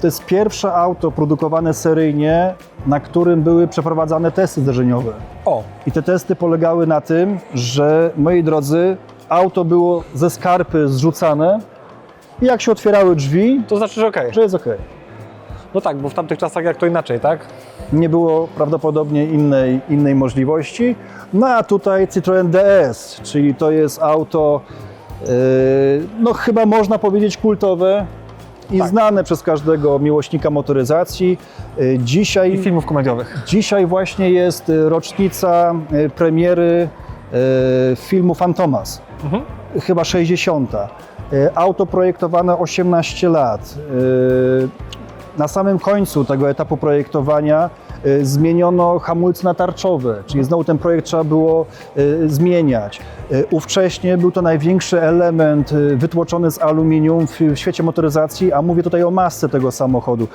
To jest pierwsze auto produkowane seryjnie, na którym były przeprowadzane testy zderzeniowe. O, I te testy polegały na tym, że moi drodzy, auto było ze skarpy zrzucane i jak się otwierały drzwi, to znaczy, że okej. że jest ok. No tak, bo w tamtych czasach jak to inaczej, tak? Nie było prawdopodobnie innej, innej możliwości. No a tutaj Citroën DS, czyli to jest auto, yy, no chyba można powiedzieć kultowe i Tak. znane przez każdego miłośnika motoryzacji. Yy, Dzisiaj I filmów komediowych. Dzisiaj właśnie jest y, rocznica y, premiery y, filmu Fantomas, Mhm. chyba 60. Y, Auto projektowane 18 lat. Y, Na samym końcu tego etapu projektowania y, zmieniono hamulce natarczowe, czyli znowu ten projekt trzeba było y, zmieniać. Y, Ówcześnie był to największy element wytłoczony z aluminium w świecie motoryzacji, a mówię tutaj o masce tego samochodu.